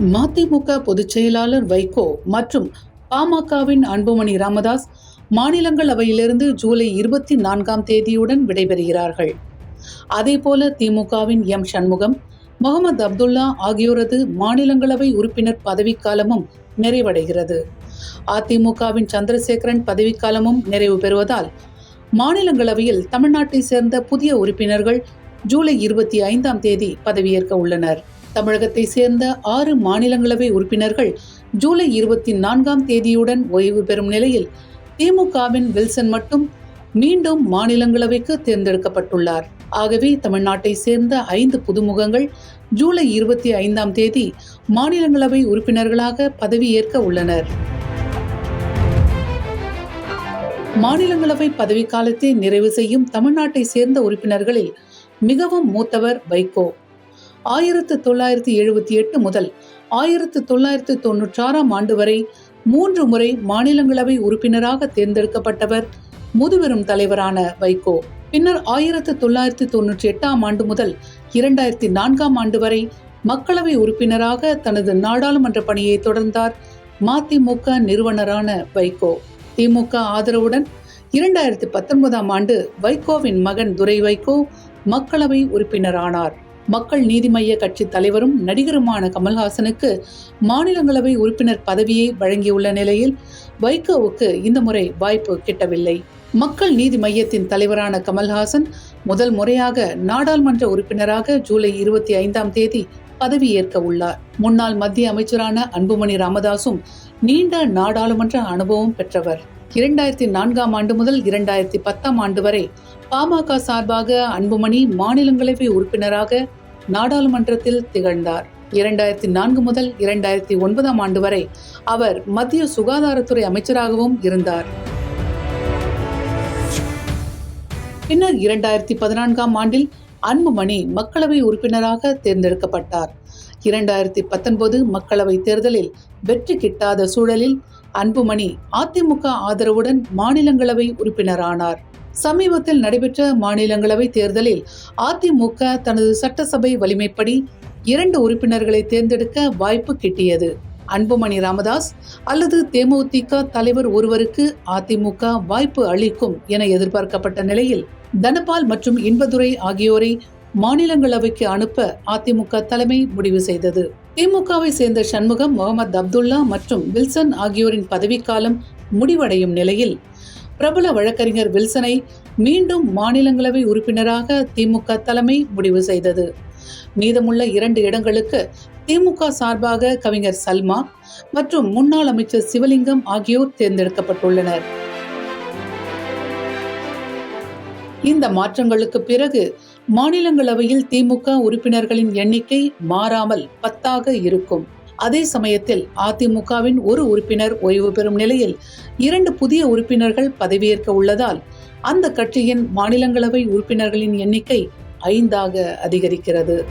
மதிமுக பொதுச் செயலாளர் வைகோ மற்றும் பாமகவின் அன்புமணி ராமதாஸ் மாநிலங்களவையிலிருந்து ஜூலை இருபத்தி நான்காம் தேதியுடன் விடைபெறுகிறார்கள். அதேபோல திமுகவின் எம். சண்முகம் முகமது அப்துல்லா ஆகியோரது மாநிலங்களவை உறுப்பினர் பதவிக்காலமும் நிறைவடைகிறது. அதிமுகவின் சந்திரசேகரன் பதவிக்காலமும் நிறைவு பெறுவதால் மாநிலங்களவையில் தமிழ்நாட்டை சேர்ந்த புதிய உறுப்பினர்கள் ஜூலை இருபத்தி ஐந்தாம் தேதி பதவியேற்க உள்ளனர். தமிழகத்தை சேர்ந்த ஆறு மாநிலங்களவை உறுப்பினர்கள் ஜூலை இருபத்தி நான்காம் தேதியுடன் ஓய்வு பெறும் நிலையில் திமுகவின் வில்சன் மட்டும் மீண்டும் மாநிலங்களவைக்கு தேர்ந்தெடுக்கப்பட்டுள்ளார். ஆகவே தமிழ்நாட்டை சேர்ந்த ஐந்து புதுமுகங்கள் ஜூலை இருபத்தி ஐந்தாம் தேதி மாநிலங்களவை உறுப்பினர்களாக பதவியேற்க உள்ளனர். மாநிலங்களவை பதவிக்காலத்தை நிறைவு செய்யும் தமிழ்நாட்டை சேர்ந்த உறுப்பினர்களில் மிகவும் மூத்தவர் வைகோ. ஆயிரத்து தொள்ளாயிரத்தி எழுபத்தி எட்டு முதல் ஆயிரத்து தொள்ளாயிரத்து தொன்னூற்றாறாம் ஆண்டு வரை மூன்று முறை மாநிலங்களவை உறுப்பினராக தேர்ந்தெடுக்கப்பட்டவர் முதுபெரும் தலைவரான வைகோ. பின்னர் ஆயிரத்து தொள்ளாயிரத்து தொன்னூற்றி எட்டாம் ஆண்டு முதல் இரண்டாயிரத்தி நான்காம் ஆண்டு வரை மக்களவை உறுப்பினராக தனது நாடாளுமன்ற பணியை தொடர்ந்தார் மதிமுக நிறுவனரான வைகோ. திமுக ஆதரவுடன் இரண்டாயிரத்தி பத்தொன்பதாம் ஆண்டு வைகோவின் மகன் துரை வைகோ மக்களவை உறுப்பினரானார். மக்கள் நீதி மய்ய கட்சி தலைவரும் நடிகருமான கமல்ஹாசனுக்கு மாநிலங்களவை உறுப்பினர் பதவியை வழங்கியுள்ள நிலையில் வைகோவுக்கு இந்த முறை வாய்ப்பு கிட்டவில்லை. மக்கள் நீதி மையத்தின் தலைவரான கமல்ஹாசன் முதல் முறையாக நாடாளுமன்ற உறுப்பினராக ஜூலை இருபத்தி ஐந்தாம் தேதி பதவியேற்க உள்ளார். முன்னாள் மத்திய அமைச்சரான அன்புமணி ராமதாசும் நீண்ட நாடாளுமன்ற அனுபவம் பெற்றவர். இரண்டாயிரத்தி நான்காம் ஆண்டு முதல் இரண்டாயிரத்தி பத்தாம் ஆண்டு வரை பாமக சார்பாக அன்புமணி மாநிலங்களவை உறுப்பினராக நாடாளுமன்றத்தில் திகழ்ந்தார். இரண்டாயிரத்தி நான்கு முதல் இரண்டாயிரத்தி ஒன்பதாம் ஆண்டு வரை அவர் மத்திய சுகாதாரத்துறை அமைச்சராகவும் இருந்தார். பின்னர் இரண்டாயிரத்தி பதினான்காம் ஆண்டில் அன்புமணி மக்களவை உறுப்பினராக தேர்ந்தெடுக்கப்பட்டார். இரண்டாயிரத்தி பத்தொன்பது மக்களவை தேர்தலில் வெற்றி கிட்டாத சூழலில் அன்புமணி அதிமுக ஆதரவுடன் மாநிலங்களவை உறுப்பினரானார். சமீபத்தில் நடைபெற்ற மாநிலங்களவை தேர்தலில் அதிமுக தனது சட்டசபை வலிமைப்படி இரண்டு உறுப்பினர்களை தேர்ந்தெடுக்க வாய்ப்பு கிட்டியது. அன்புமணி ராமதாஸ் அல்லது தேமுதிக தலைவர் ஒருவருக்கு அதிமுக வாய்ப்பு அளிக்கும் என எதிர்பார்க்கப்பட்ட நிலையில் தனபால் மற்றும் இன்பதுரை ஆகியோரை மாநிலங்களவைக்கு அனுப்ப அதிமுக தலைமை முடிவு செய்தது. திமுகவை சேர்ந்த சண்முகம் முகமது அப்துல்லா மற்றும் வில்சன் ஆகியோரின் பதவிக்காலம் முடிவடையும் நிலையில் பிரபல வழக்கறிஞர் வில்சனை மீண்டும் மாநிலங்களவை உறுப்பினராக திமுக தலைமை முடிவு செய்தது. மீதமுள்ள இரண்டு இடங்களுக்கு திமுக சார்பாக கவிஞர் சல்மா மற்றும் முன்னாள் அமைச்சர் சிவலிங்கம் ஆகியோர் தேர்ந்தெடுக்கப்பட்டுள்ளனர். இந்த மாற்றங்களுக்கு பிறகு மாநிலங்களவையில் திமுக உறுப்பினர்களின் எண்ணிக்கை மாறாமல் பத்தாக இருக்கும். அதே சமயத்தில் அதிமுகவின் ஒரு உறுப்பினர் ஓய்வு பெறும் நிலையில் இரண்டு புதிய உறுப்பினர்கள் பதவியேற்க உள்ளதால் அந்த கட்சியின் மாநிலங்களவை உறுப்பினர்களின் எண்ணிக்கை ஐந்தாக அதிகரிக்கிறது.